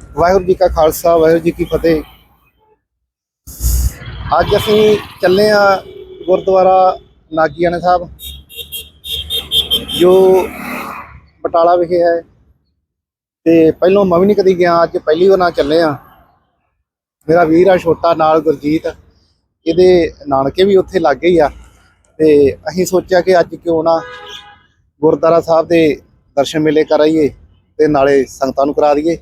ਵਾਹਿਗੁਰੂ ਜੀ ਕਾ ਖਾਲਸਾ, ਵਾਹਿਗੁਰੂ ਜੀ ਕੀ ਫਤਿਹ। ਅੱਜ ਅਸੀਂ ਚੱਲੇ ਆ ਗੁਰਦੁਆਰਾ ਨਾਗੀਆਣਾ ਸਾਹਿਬ, ਜੋ ਬਟਾਲਾ ਵਿਖੇ ਹੈ। ਤੇ ਪਹਿਲੋਂ ਮੈਂ ਵੀ ਨਹੀਂ ਕਦੀ ਗਿਆ, ਅੱਜ ਪਹਿਲੀ ਵਾਰ ਨਾਲ ਚੱਲੇ ਆ ਮੇਰਾ ਵੀਰ ਆ ਛੋਟਾ, ਨਾਲ ਗੁਰਜੀਤ। ਇਹਦੇ ਨਾਨਕੇ ਵੀ ਉੱਥੇ ਲੱਗੇ ਹੀ ਆ। ਤੇ ਅਸੀਂ ਸੋਚਿਆ ਕਿ ਅੱਜ ਕਿਉਂ ਨਾ ਗੁਰਦੁਆਰਾ ਸਾਹਿਬ ਦੇ ਦਰਸ਼ਨ ਮੇਲੇ ਕਰਾਈਏ ਤੇ ਨਾਲੇ ਸੰਗਤਾਂ ਨੂੰ ਕਰਾ ਦਈਏ।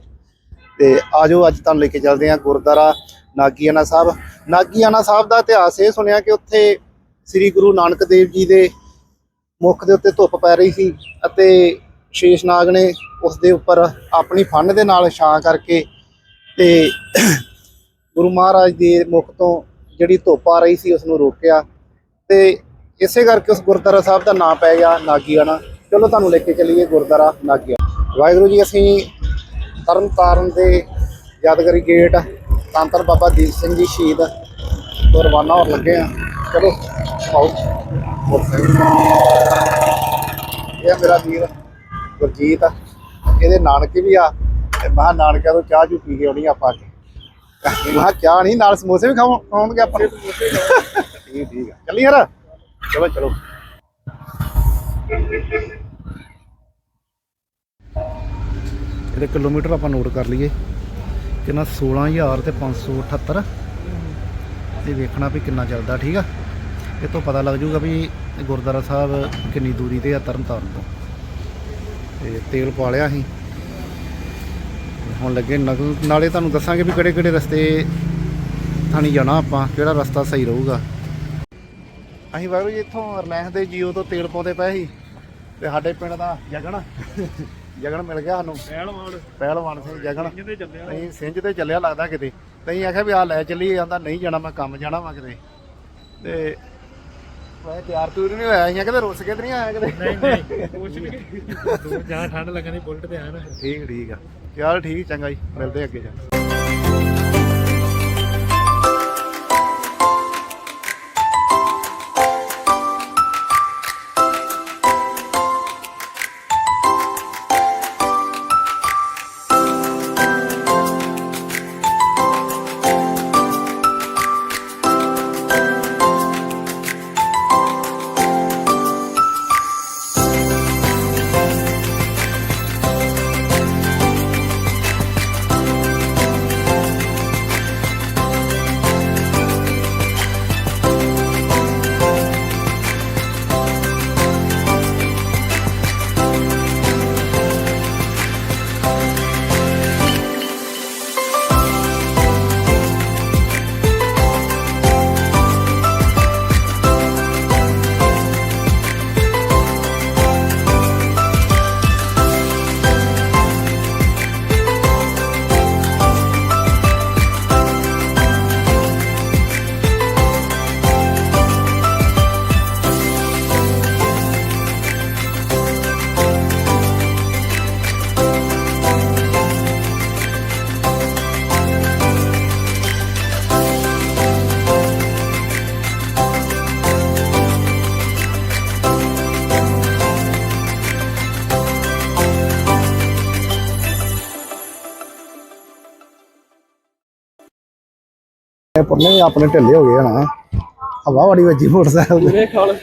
ਤੇ ਆਜੋ ਅੱਜ ਤੁਹਾਨੂੰ ਲੈ ਕੇ ਚੱਲਦੇ ਹਾਂ ਗੁਰਦੁਆਰਾ ਨਾਗੀਆਣਾ ਸਾਹਿਬ। ਨਾਗੀਆਣਾ ਸਾਹਿਬ ਦਾ ਇਤਿਹਾਸ ਇਹ ਸੁਣਿਆ ਕਿ ਉੱਥੇ ਸ੍ਰੀ ਗੁਰੂ ਨਾਨਕ ਦੇਵ ਜੀ ਦੇ ਮੁੱਖ ਦੇ ਉੱਤੇ ਧੁੱਪ ਪੈ ਰਹੀ ਸੀ ਅਤੇ ਸ਼ੇਸ਼ਨਾਗ ਨੇ ਉਸ ਦੇ ਉੱਪਰ ਆਪਣੀ ਫੰਨ ਦੇ ਨਾਲ ਛਾਂ ਕਰਕੇ ਤੇ ਗੁਰੂ ਮਹਾਰਾਜ ਦੇ ਮੁਖ ਤੋਂ ਜਿਹੜੀ ਧੁੱਪ ਆ ਰਹੀ ਸੀ ਉਸ ਨੂੰ ਰੋਕਿਆ ਤੇ ਇਸੇ ਕਰਕੇ ਉਸ ਗੁਰਦੁਆਰਾ ਸਾਹਿਬ ਦਾ ਨਾਮ ਪੈ ਗਿਆ ਨਾਗੀਆਣਾ। ਚਲੋ ਤੁਹਾਨੂੰ ਲੈ ਕੇ ਚੱਲੀਏ ਗੁਰਦੁਆਰਾ ਨਾਗੀਆਣਾ। ਵਾਹਿਗੁਰੂ ਜੀ, ਅਸੀਂ ਤਰਨ ਤਾਰਨ ਦੇ ਯਾਦਗਾਰੀ ਗੇਟ, ਤਾਂਤਰ ਬਾਬਾ ਦੀਪ ਸਿੰਘ ਜੀ ਸ਼ਹੀਦ, ਤੋਂ ਰਵਾਨਾ ਹੋਣ ਲੱਗੇ ਆ ਚਲੋ, ਆਓ। ਇਹ ਮੇਰਾ ਵੀਰ ਗੁਰਜੀਤ, ਇਹਦੇ ਨਾਨਕੇ ਵੀ ਆ। ਤੇ ਮਹਾ ਨਾਨਕਿਆਂ ਤੋਂ ਚਾਹ ਚੂ ਪੀ ਕੇ ਆਉਣੀ ਆਪਾਂ ਕੇ ਮਹਾ ਚਾਹ ਨਹੀਂ, ਨਾਲ ਸਮੋਸੇ ਵੀ ਖਾਵਾਂ, ਖਾਵਾਂਗੇ ਆਪਾਂ। ਠੀਕ ਠੀਕ ਆ। ਚੱਲੀ ਯਾਰ ਚਲੋ ਚਲੋ। ਇਹਦੇ ਕਿਲੋਮੀਟਰ ਆਪਾਂ ਨੋਟ ਕਰ ਲਈਏ ਕਿੰਨਾ 16000 ਤੇ 578 ਤੇ ਵੇਖਣਾ ਵੀ ਕਿੰਨਾ ਚੱਲਦਾ, ਠੀਕ ਆ? ਇਹ ਤੋਂ ਪਤਾ ਲੱਗ ਜੂਗਾ ਵੀ ਇਹ ਗੁਰਦੁਆਰਾ ਸਾਹਿਬ ਕਿੰਨੀ ਦੂਰੀ ਤੇ ਆ ਤਰਨਤਾਰਨ ਤੋਂ। ਤੇ ਤੇਲ ਪਾ ਲਿਆ ਅਸੀਂ। ਹੁਣ ਲੱਗੇ ਨਗਲ ਨਾਲੇ ਤੁਹਾਨੂੰ ਦੱਸਾਂਗੇ ਵੀ ਕਿਹੜੇ ਕਿਹੜੇ ਰਸਤੇ ਥਾਣੀ ਜਾਣਾ ਆਪਾਂ, ਕਿਹੜਾ ਰਸਤਾ ਸਹੀ ਰਹੂਗਾ। ਅਸੀਂ ਵਾਹਿਗੁਰੂ ਜੀ ਇੱਥੋਂ ਰਿਲਾਇੰਸ ਦੇ ਜੀਓ ਤੋਂ ਤੇਲ ਪਾਉਂਦੇ ਪਏ ਸੀ, ਤੇ ਸਾਡੇ ਪਿੰਡ ਦਾ ਜਗਣ। ਜਗਣ ਮਿਲ ਗਿਆ ਸਾਨੂੰ। ਪਹਿਲਵਾਨ। ਪਹਿਲਵਾਨ ਸਿੰਘ ਚੱਲਿਆ। ਨਹੀਂ ਸਿੰਜ ਤੇ ਚੱਲਿਆ ਲੱਗਦਾ ਕਿਤੇ। ਤਹੀਂ ਆਖਿਆ ਵੀ ਆ ਲੈ ਚੱਲੀ ਜਾਂਦਾ ਨਹੀਂ ਜਾਣਾ ਮੈਂ ਕੰਮ ਜਾਣਾ ਵਾ ਕਿਤੇ। ਤੇ ਮੈਂ ਤਿਆਰ ਤੂਰ ਨਹੀਂ ਹੋਇਆ ਅਸੀਂ ਕਿਤੇ ਰੁੱਸ ਕੇ ਤੇ ਨਹੀਂ ਆਇਆ ਕਿਤੇ। ਨਹੀਂ ਨਹੀਂ ਕੁਛ ਨਹੀਂ ਜਾ ਠੰਡ ਲੱਗਣੀ ਬੁਲਟ ਤੇ ਆਇਆ ਨਾ ਠੀਕ ਠੀਕ ਆ। ਚੱਲ ਠੀਕ ਚੰਗਾ ਜੀ ਮਿਲਦੇ ਅੱਗੇ ਜਾ ਇਹ ਪੁੰਨੇ ਵੀ ਆਪਣੇ ਢਿੱਲੇ ਹੋ ਗਏ ਹਨਾ ਹਵਾ ਬੜੀ ਵੱਜੀ ਮੋਟਰਸਾਈਕਲ ਤੇ। ਖਾਲ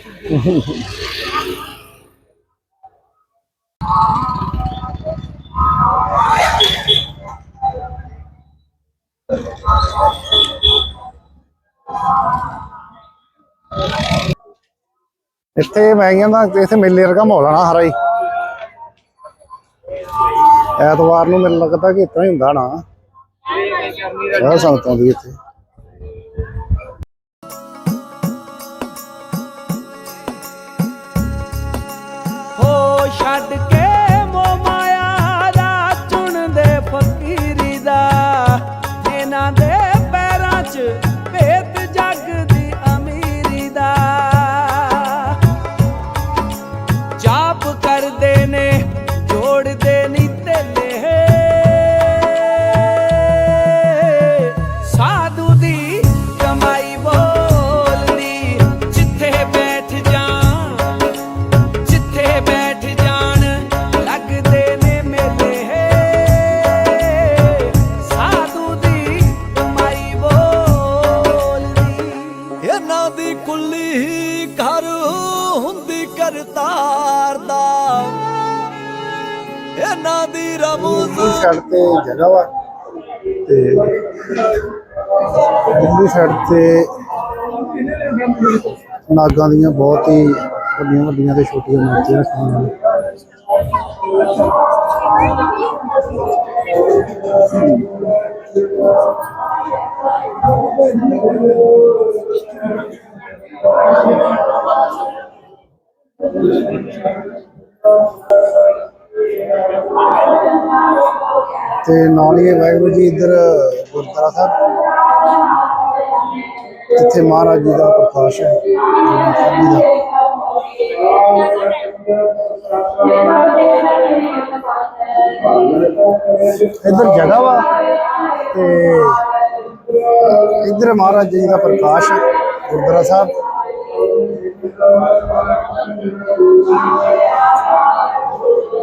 ਇੱਥੇ ਮੈਂ ਕਹਿੰਦਾ ਇੱਥੇ ਮੇਲੇ ਵਰਗਾ ਮਾਹੌਲ ਆਣਾ ਹਰਾ ਹੀ। ਐਤਵਾਰ ਨੂੰ ਮੈਨੂੰ ਲੱਗਦਾ ਕਿ ਇਤਨਾ ਹੀ ਹੁੰਦਾ ਨਾ। ਸਾਰਾ ਸੰਗਤਾਂ ਦੀ ਇੱਥੇ। ਹੋ ਤੇ ਵਾ। ਤੇ ਦੂਜੀ ਸਾਈਡ ਤੇ ਨਾਗਾਂ ਦੀਆਂ ਬਹੁਤ ਹੀ ਵੱਡੀਆਂ ਵੱਡੀਆਂ ਤੇ ਛੋਟੀਆਂ ਮੂਰਤੀਆਂ ਰੱਖੀਆਂ ਨੇ ਤੇ ਨਾਲ ਹੀ ਵਾਹਿਗੁਰੂ ਜੀ ਇੱਧਰ ਗੁਰਦੁਆਰਾ ਸਾਹਿਬ। ਜਿੱਥੇ ਮਹਾਰਾਜ ਜੀ ਦਾ ਪ੍ਰਕਾਸ਼ ਹੈ। ਜੀ ਦਾ ਇੱਧਰ ਜਗ੍ਹਾ ਵਾ ਤੇ ਇੱਧਰ ਮਹਾਰਾਜ ਜੀ ਦਾ ਪ੍ਰਕਾਸ਼ ਹੈ ਗੁਰਦੁਆਰਾ ਸਾਹਿਬ।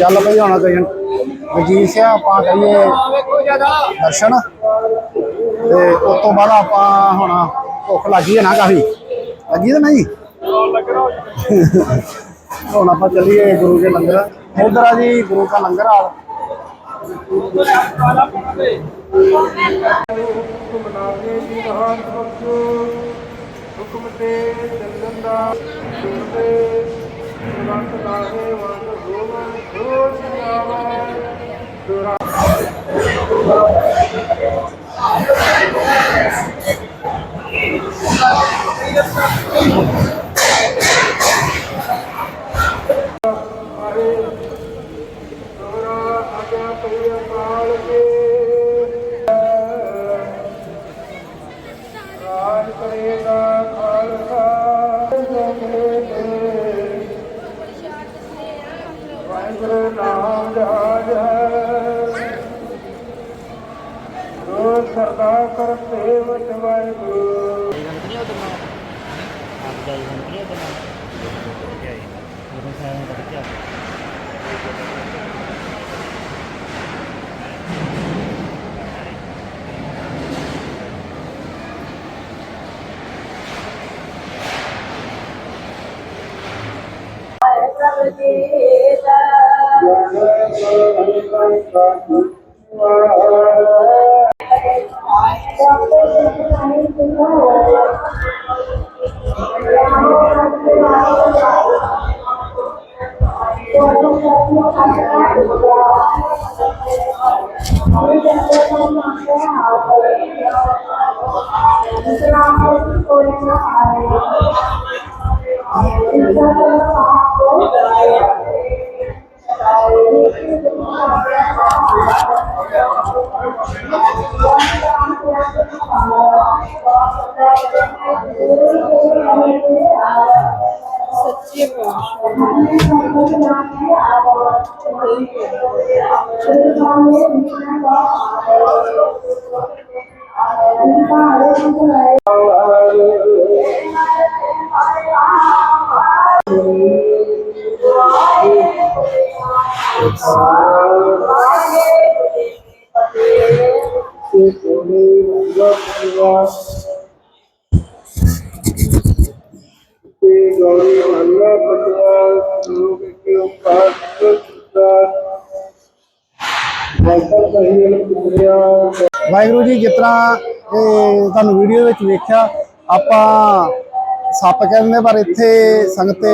ਚੱਲ ਭਈ ਹੁਣ ਕਰੀਏ। ਵਜੀਰ ਸਿੰਘ, ਆਪਾਂ ਕਰੀਏ ਦਰਸ਼ਨ। ਤੇ ਉਸ ਤੋਂ ਬਾਅਦ ਆਪਾਂ ਹੁਣ ਭੁੱਖ ਲੱਗੀ ਹੈ ਨਾ ਕਾਫੀ। ਲੱਗੀ ਤਾਂ ਨਹੀਂ? ਹੁਣ ਆਪਾਂ ਚੱਲੀਏ ਗੁਰੂ ਦੇ ਲੰਗਰ ਉਧਰ ਆ ਜੀ, ਗੁਰੂ ਦਾ ਲੰਗਰ ਆ ਹੁਕਮ ਤੇ ਚੱਲਣ ਦਾ। ਸੁਣਦੇ ਰੰਗ ਲਾਗੇ ਰੋ ਸਰਦਾ ਕਰ ਸੇਵਤ ਵਾਹਿਗੁਰੂ ਤੇ ਤੁਹਾਨੂੰ ਵੀਡੀਓ ਵਿੱਚ ਵੇਖਿਆ, ਆਪਾਂ ਸੱਪ ਕਹਿੰਦੇ ਪਰ ਇੱਥੇ ਸੰਗਤ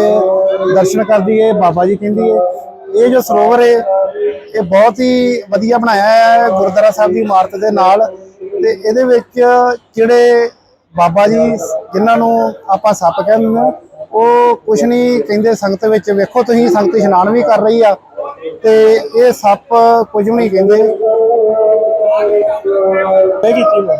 ਦਰਸ਼ਨ ਕਰਦੀ ਏ, ਬਾਬਾ ਜੀ ਕਹਿੰਦੀ ਏ। ਇਹ ਜੋ ਸਰੋਵਰ ਏ, ਇਹ ਬਹੁਤ ਹੀ ਵਧੀਆ ਬਣਾਇਆ ਹੈ ਗੁਰਦੁਆਰਾ ਸਾਹਿਬ ਦੀ ਇਮਾਰਤ ਦੇ ਨਾਲ। ਤੇ ਇਹਦੇ ਵਿੱਚ ਜਿਹੜੇ ਬਾਬਾ ਜੀ ਜਿਨ੍ਹਾਂ ਨੂੰ ਆਪਾਂ ਸੱਪ ਕਹਿੰਦੇ ਨੇ, ਉਹ ਕੁਛ ਨਹੀਂ ਕਹਿੰਦੇ ਸੰਗਤ ਵਿੱਚ, ਵੇਖੋ ਤੁਸੀਂ, ਸੰਗਤ ਇਸ਼ਨਾਨ ਵੀ ਕਰ ਰਹੀ ਆ। ਤੇ ਇਹ ਸੱਪ ਕੁਝ ਵੀ ਨਹੀਂ ਕਹਿੰਦੇ। ਇਹ ਕੀਤੀ ਹੋਈ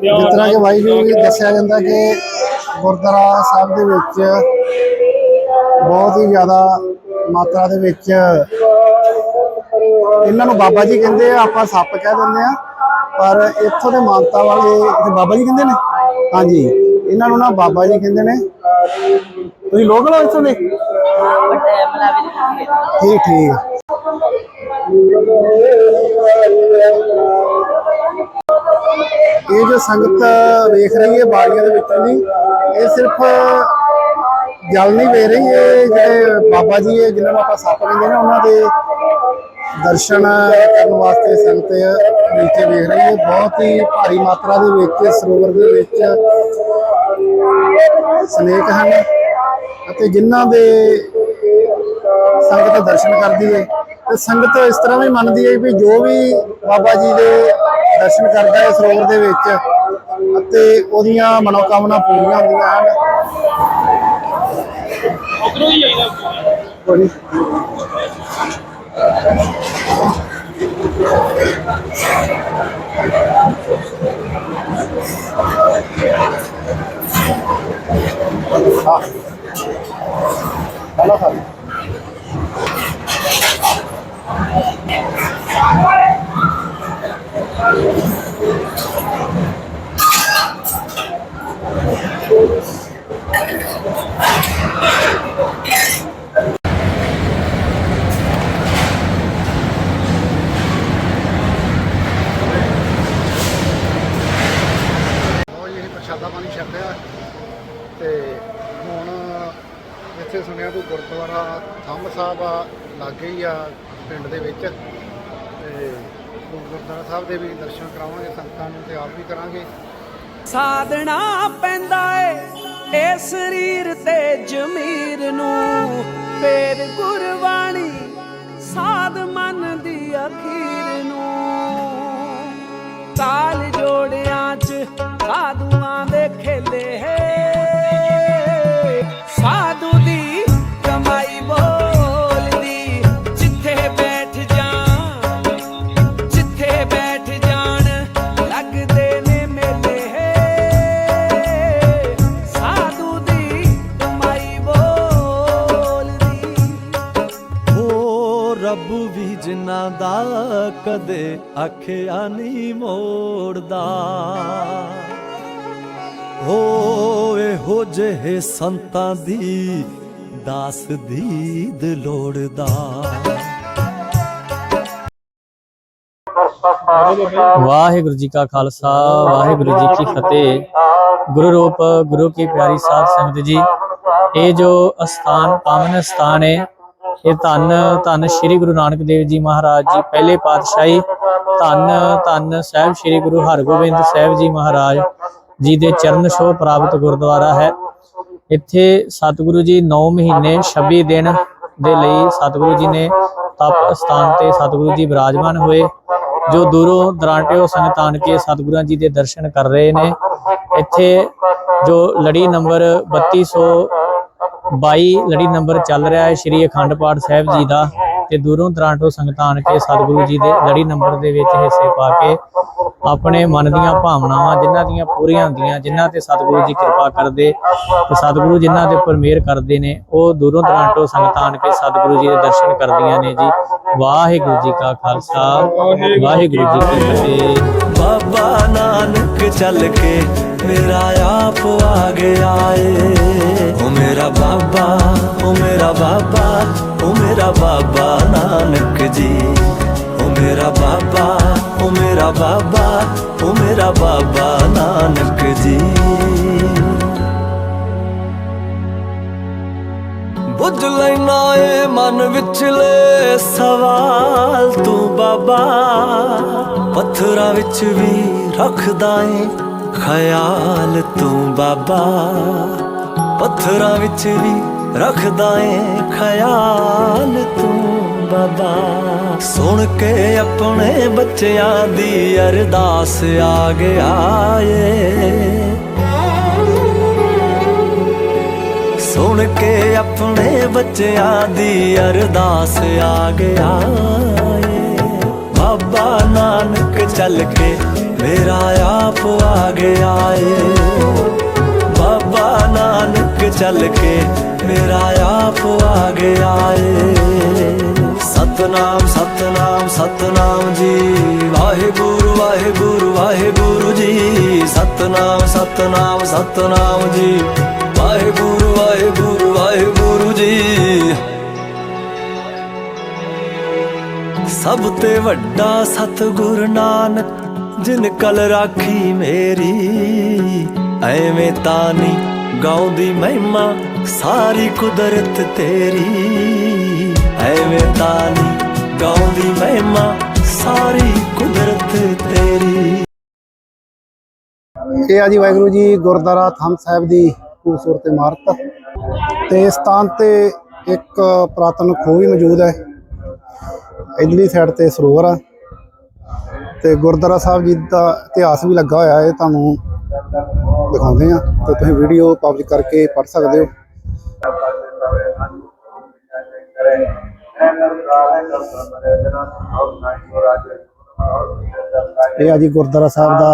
ਜਿਸ ਤਰ੍ਹਾਂ ਕਿ ਵਾਹਿਗੁਰੂ ਜੀ ਦੱਸਿਆ ਜਾਂਦਾ ਕਿ ਗੁਰਦੁਆਰਾ ਸਾਹਿਬ ਦੇ ਵਿੱਚ ਬਹੁਤ ਹੀ ਜ਼ਿਆਦਾ ਮਾਤਰਾ ਦੇ ਵਿੱਚ ਇਹਨਾਂ ਨੂੰ ਬਾਬਾ ਜੀ ਕਹਿੰਦੇ ਆ, ਆਪਾਂ ਸੱਪ ਕਹਿ ਦਿੰਦੇ ਆ, ਪਰ ਇੱਥੋਂ ਦੇ ਮਾਨਤਾ ਵਾਲੇ ਇੱਥੇ ਬਾਬਾ ਜੀ ਕਹਿੰਦੇ ਨੇ? ਹਾਂਜੀ, ਇਹਨਾਂ ਨੂੰ ਨਾ ਬਾਬਾ ਜੀ ਕਹਿੰਦੇ ਨੇ। ਤੁਸੀਂ ਲੋਕਲ ਹੋ ਇੱਥੋਂ ਦੇ? ਠੀਕ ਠੀਕ। ਇਹ ਜੋ ਸੰਗਤ ਵੇਖ ਰਹੀ ਹੈ ਬਾੜੀਆਂ ਦੇ ਵਿੱਚੋਂ ਦੀ, ਇਹ ਸਿਰਫ ਜਲ ਨਹੀਂ ਵੇ ਰਹੀ, ਇਹ ਜਿਹੜੇ ਬਾਬਾ ਜੀ ਹੈ ਜਿਹਨਾਂ ਨੂੰ ਆਪਾਂ ਸੱਪ ਕਹਿੰਦੇ ਨੇ, ਉਹਨਾਂ ਦੇ ਦਰਸ਼ਨ ਕਰਨ ਵਾਸਤੇ ਸੰਗਤ ਨੀਚੇ ਵੇਖ ਰਹੀ ਹੈ। ਬਹੁਤ ਹੀ ਭਾਰੀ ਮਾਤਰਾ ਦੇ ਵਿੱਚ, ਸਰੋਵਰ ਦੇ ਵਿੱਚ ਸਨੇਕ ਹਨ ਅਤੇ ਜਿਨ੍ਹਾਂ ਦੇ ਸੰਗਤ ਦਰਸ਼ਨ ਕਰਦੀ ਹੈ ਤੇ ਸੰਗਤ ਇਸ ਤਰ੍ਹਾਂ ਵੀ ਮੰਨਦੀ ਹੈ ਵੀ ਜੋ ਵੀ ਬਾਬਾ ਜੀ ਦੇ ਦਰਸ਼ਨ ਕਰਦਾ ਹੈ ਸਰੋਵਰ ਦੇ ਵਿੱਚ, ਅਤੇ ਉਹਦੀਆਂ ਮਨੋਕਾਮਨਾ ਪੂਰੀਆਂ ਹੁੰਦੀਆਂ ਹਨ। ਕੋਈ ਹਾਂ। ਹਲੋ ਸਰ ਬਹੁਤ ਜੀ ਅਸੀਂ ਪ੍ਰਸ਼ਾਦਾ ਪਾਣੀ ਛਕਿਆ ਤੇ ਹੁਣ ਇੱਥੇ ਸੁਣਿਆ ਕੋਈ ਗੁਰਦੁਆਰਾ ਥੰਮ ਸਾਹਿਬ ਆ ਲਾਗੇ ਹੀ ਆ ਪਿੰਡ ਦੇ ਵਿੱਚ ਤੇ ਗੁਰਦੁਆਰਾ ਸਾਹਿਬ ਦੇ ਵੀ ਦਰਸ਼ਨ ਕਰਾਵਾਂਗੇ ਸੰਗਤਾਂ ਨੂੰ ਤੇ ਆਪ ਵੀ ਕਰਾਂਗੇ। ਸਾਧਣਾ ਪੈਂਦਾ ਏ ਇਹ ਸਰੀਰ ਤੇ ਜ਼ਮੀਰ ਨੂੰ। ਫੇਰ ਗੁਰਬਾਣੀ ਸਾਧ ਮਨ ਦੀ ਅਖੀਰ ਨੂੰ। ਤਾਲ ਜੋੜਿਆਂ ਚ ਸਾਧੂਆਂ ਦੇ ਖੇਲੇ ਹੈ। ਕਦੇ ਆਖਿਆ ਨਹੀਂ ਮੋੜਦਾ। ਹੋ ਜਿਹੇ ਸੰਤਾਂ ਦੀ ਦਾਸ ਦੀਦ ਲੋੜਦਾ। ਵਾਹਿਗੁਰੂ ਜੀ ਕਾ ਖਾਲਸਾ, ਵਾਹਿਗੁਰੂ ਜੀ ਕੀ ਫਤਿਹ। ਗੁਰੂ ਰੂਪ, ਗੁਰੂ ਕੀ ਪਿਆਰੀ ਸਾਧ ਸੰਗਤ ਜੀ, ਇਹ ਜੋ ਅਸਥਾਨ, ਪਾਵਨ ਸਥਾਨ ਹੈ ਇਹ ਧੰਨ ਧੰਨ ਸ੍ਰੀ ਗੁਰੂ ਨਾਨਕ ਦੇਵ ਜੀ ਮਹਾਰਾਜ ਜੀ, ਪਹਿਲੇ ਪਾਤਸ਼ਾਹੀ ਧੰਨ ਧੰਨ ਸਾਹਿਬ ਸ੍ਰੀ ਗੁਰੂ ਹਰਗੋਬਿੰਦ ਸਾਹਿਬ ਜੀ ਮਹਾਰਾਜ ਜੀ ਦੇ ਚਰਨ ਛੋਹ ਪ੍ਰਾਪਤ ਗੁਰਦੁਆਰਾ ਹੈ। ਇੱਥੇ ਸਤਿਗੁਰੂ ਜੀ 9 ਮਹੀਨੇ 26 ਦਿਨ ਦੇ ਲਈ ਸਤਿਗੁਰੂ ਜੀ ਨੇ ਤਪ ਸਥਾਨ ਤੇ ਸਤਿਗੁਰੂ ਜੀ ਬਿਰਾਜਮਾਨ ਹੋਏ, ਜੋ ਦੂਰੋਂ ਦਰਾਂਟਿਓ ਸੰਗਤ ਆਣ ਕੇ ਸਤਿਗੁਰਾਂ ਜੀ ਦੇ ਦਰਸ਼ਨ ਕਰ ਰਹੇ ਨੇ। ਇੱਥੇ ਜੋ ਲੜੀ ਨੰਬਰ 3222 ਲੜੀ ਨੰਬਰ ਚੱਲ ਰਿਹਾ ਹੈ ਸ਼੍ਰੀ ਅਖੰਡ ਪਾਠ ਸਾਹਿਬ ਜੀ ਦਾ ਤੇ ਦੂਰੋਂ ਦਰਾਂਟੋ ਸੰਗਤਾਂ ਆਣ ਕੇ ਸਤਿਗੁਰੂ ਜੀ ਦੇ ਲੜੀ ਨੰਬਰ ਦੇ ਵਿੱਚ ਹਿੱਸੇ ਪਾ ਕੇ ਆਪਣੇ ਮਨ ਦੀਆਂ ਭਾਵਨਾਵਾਂ ਜਿਨ੍ਹਾਂ ਦੀਆਂ ਪੂਰੀਆਂ ਹੁੰਦੀਆਂ, ਜਿਨ੍ਹਾਂ ਤੇ ਸਤਿਗੁਰੂ ਜੀ ਕਿਰਪਾ ਕਰਦੇ ਤੇ ਸਤਿਗੁਰੂ ਜਿਨ੍ਹਾਂ ਦੇ ਉੱਪਰ ਮਿਹਰ ਕਰਦੇ ਨੇ, ਉਹ ਦੂਰੋਂ ਦਰਾਂਟੋ ਸੰਗਤਾਂ ਆਣ ਕੇ ਸਤਿਗੁਰੂ ਜੀ ਦੇ ਦਰਸ਼ਨ ਕਰਦੀਆਂ ਨੇ ਜੀ। ਵਾਹਿਗੁਰੂ ਜੀ ਕਾ ਖਾਲਸਾ, ਵਾਹਿਗੁਰੂ ਜੀ ਕੀ ਫਤਿਹ। ਬਾਬਾ ਨਾਨਕ ਚੱਲ ਕੇ ਮੇਰਾ ਆਪ ਆ ਗਿਆ ਏ ਓ ਮੇਰਾ ਬਾਬਾ ਓ ਮੇਰਾ ਬਾਬਾ ਓ ਮੇਰਾ ਬਾਬਾ ਨਾਨਕ ਜੀ ਓ ਮੇਰਾ ਬਾਬਾ ਓ ਮੇਰਾ ਬਾਬਾ ਓ ਮੇਰਾ ਬਾਬਾ ਨਾਨਕ ਜੀ ਬੁੱਝ ਲੈਣਾ ਏ ਮਨ ਵਿਚਲੇ ਸਵਾਲ ਤੂੰ ਬਾਬਾ ਪੱਥਰਾਂ ਵਿੱਚ ਵੀ ਰੱਖਦਾ ਏ ਖਿਆਲ ਤੂੰ ਬਾਬਾ। ਪੱਥਰਾਂ ਵਿੱਚ ਵੀ ਰੱਖਦਾ ਏ ਖਿਆਲ ਤੂੰ ਬਾਬਾ। ਸੁਣ ਕੇ ਆਪਣੇ ਬੱਚਿਆਂ ਦੀ ਅਰਦਾਸ ਆ ਗਿਆ ਏ। ਸੁਣ ਕੇ ਆਪਣੇ ਬੱਚਿਆਂ ਦੀ ਅਰਦਾਸ ਆ ਗਿਆ ਏ। ਬਾਬਾ ਨਾਨਕ ਚੱਲ ਕੇ ਮੇਰਾ ਆਪ ਆ ਗਿਆ ਏ ਬਾਬਾ ਨਾਨਕ ਚੱਲ ਕੇ ਮੇਰਾ ਆਪ ਆ ਗਿਆ ਏ ਸਤਨਾਮ ਸਤਨਾਮ ਸਤਨਾਮ ਜੀ। ਵਾਹਿਗੁਰੂ ਵਾਹਿਗੁਰੂ ਵਾਹਿਗੁਰੂ ਜੀ। ਸਤਨਾਮ ਸਤਨਾਮ ਸਤਨਾਮ ਜੀ। ਵਾਹਿਗੁਰੂ ਵਾਹਿਗੁਰੂ ਵਾਹਿਗੁਰੂ ਜੀ। ਸਭ ਤੇ ਵੱਡਾ ਸਤਿਗੁਰ ਨਾਨਕ ਜਿਨ ਕਲ ਰਾਖੀ ਮੇਰੀ, ਐਵੇਂ ਤਾਨੀ ਗਾਉਂਦੀ ਮਹਿਮਾ ਸਾਰੀ ਕੁਦਰਤ ਤੇਰੀ। ਐਵੇਂ ਤਾਨੀ ਗਾਉਂਦੀ ਮਹਿਮਾ ਸਾਰੀ ਕੁਦਰਤ ਤੇਰੀ। ਇਹ ਆ ਜੀ ਵਾਹਿਗੁਰੂ ਜੀ ਗੁਰਦੁਆਰਾ ਥੰਮ ਸਾਹਿਬ ਦੀ ਖੂਬਸੂਰਤ ਇਮਾਰਤ। ਤੇ ਇਸ ਸਥਾਨ ਤੇ ਇੱਕ ਪ੍ਰਾਤਨ ਖੂਹ ਵੀ ਮੌਜੂਦ ਹੈ। ਇਧਰਲੀ ਸਾਈਡ ਤੇ ਸਰੋਵਰ ਆ। ਤੇ ਗੁਰਦੁਆਰਾ ਸਾਹਿਬ ਜੀ ਦਾ ਇਤਿਹਾਸ ਵੀ ਲੱਗਾ ਹੋਇਆ ਹੈ ਤੁਹਾਨੂੰ ਦਿਖਾਉਂਦੇ ਆ ਤੇ ਤੁਸੀਂ ਵੀਡੀਓ ਪਬਲਿਕ ਕਰਕੇ ਪੜ੍ਹ ਸਕਦੇ ਹੋ। ਇਹ ਆ ਜੀ ਗੁਰਦੁਆਰਾ ਸਾਹਿਬ ਦਾ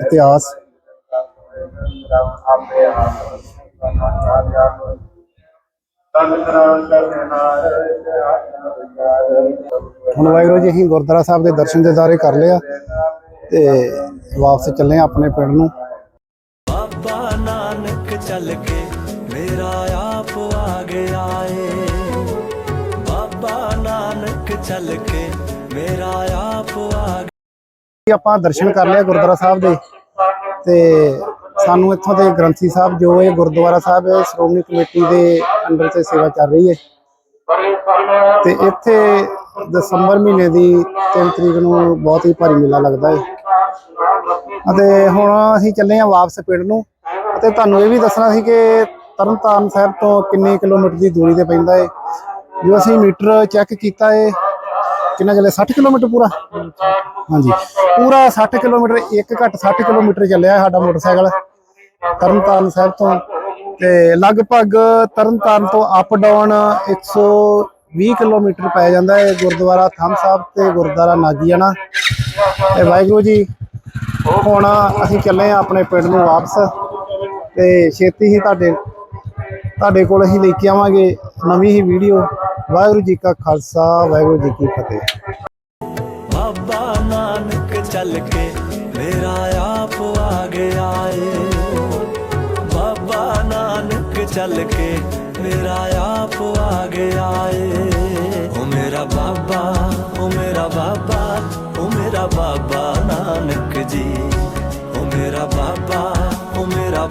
ਇਤਿਹਾਸ। ਹੁਣ ਵਾਹਿਗੁਰੂ ਜੀ ਅਸੀਂ ਗੁਰਦੁਆਰਾ ਸਾਹਿਬ ਦੇ ਦਰਸ਼ਨ ਦਿਦਾਰੇ ਕਰ ਲਿਆ ਤੇ ਵਾਪਸ ਚੱਲੇ ਆ ਆਪਣੇ ਪਿੰਡ ਨੂੰ। ਬਾਬਾ ਨਾਨਕ ਚੱਲ ਕੇ ਮੇਰਾ ਆਪ ਆ ਗਿਆ ਏ ਬਾਬਾ ਨਾਨਕ ਚੱਲ ਕੇ ਮੇਰਾ ਆਪ ਆ ਜੀ ਆਪਾਂ ਦਰਸ਼ਨ ਕਰ ਲਿਆ ਗੁਰਦੁਆਰਾ ਸਾਹਿਬ ਦੇ ਤੇ ਸਾਨੂੰ ਇੱਥੋਂ ਦੇ ਗ੍ਰੰਥੀ ਸਾਹਿਬ, ਜੋ ਇਹ ਗੁਰਦੁਆਰਾ ਸਾਹਿਬ ਹੈ, ਸ਼੍ਰੋਮਣੀ ਕਮੇਟੀ ਦੇ ਅੰਡਰ ਤੇ ਸੇਵਾ ਚੱਲ ਰਹੀ ਹੈ। ਤੇ ਇੱਥੇ ਦਸੰਬਰ ਮਹੀਨੇ ਦੀ 3 ਤਰੀਕ ਨੂੰ ਬਹੁਤ ਹੀ ਭਾਰੀ ਮੇਲਾ ਲੱਗਦਾ ਹੈ। ਅਤੇ ਹੁਣ ਅਸੀਂ ਚੱਲੇ ਹਾਂ ਵਾਪਸ ਪਿੰਡ ਨੂੰ। ਅਤੇ ਤੁਹਾਨੂੰ ਇਹ ਵੀ ਦੱਸਣਾ ਸੀ ਕਿ ਤਰਨਤਾਰਨ ਸਾਹਿਬ ਤੋਂ ਕਿੰਨੇ ਕਿਲੋਮੀਟਰ ਦੀ ਦੂਰੀ ਤੇ ਪੈਂਦਾ ਹੈ। ਜੋ ਅਸੀਂ ਮੀਟਰ ਚੈੱਕ ਕੀਤਾ ਹੈ, ਕਿੰਨਾ ਚੱਲੇ 60 ਕਿਲੋਮੀਟਰ ਪੂਰਾ? ਹਾਂਜੀ। ਪੂਰਾ 60 ਕਿਲੋਮੀਟਰ, ਇੱਕ ਘੱਟ 60 ਕਿਲੋਮੀਟਰ ਚੱਲਿਆ ਸਾਡਾ ਮੋਟਰਸਾਈਕਲ। ਤਰਨਤਾਰਨ ਸਾਹਿਬ ਤੋਂ ਤੇ ਲਗਭਗ ਤਰਨਤਾਰਨ ਤੋਂ ਅਪ ਡਾਊਨ 120 ਕਿਲੋਮੀਟਰ ਪੈ ਜਾਂਦਾ ਹੈ ਗੁਰਦੁਆਰਾ ਥੰਮ ਸਾਹਿਬ ਤੇ ਗੁਰਦੁਆਰਾ ਨਾਗੀਆਣਾ। ਤੇ ਵਾਹਿਗੁਰੂ ਜੀ, ਹੁਣ ਅਸੀਂ ਚੱਲੇ ਆ ਆਪਣੇ ਪਿੰਡ ਨੂੰ ਵਾਪਸ ਤੇ ਛੇਤੀ ਹੀ ਤੁਹਾਡੇ ਤੁਹਾਡੇ ਕੋਲ ਅਸੀਂ ਲੈ ਕੇ ਆਵਾਂਗੇ ਨਵੀਂ ਹੀ ਵੀਡੀਓ। ਵਾਹਿਗੁਰੂ ਜੀ ਕਾ ਖਾਲਸਾ, ਵਾਹਿਗੁਰੂ ਜੀ ਕੀ ਫਤਿਹ। ਬਾਬਾ ਨਾਨਕ ਚੱਲ ਕੇ ਮੇਰਾ ਆਪ ਆ ਗਿਆ ਏ। ਚੱਲ ਕੇ ਮੇਰਾ ਆਪ ਆ ਗਿਆ ਏ। ਓ ਮੇਰਾ ਬਾਬਾ ਓ ਮੇਰਾ ਬਾਬਾ ਓ ਮੇਰਾ ਬਾਬਾ ਨਾਨਕ ਜੀ। ਓ ਮੇਰਾ ਬਾਬਾ ਓ ਮੇਰਾ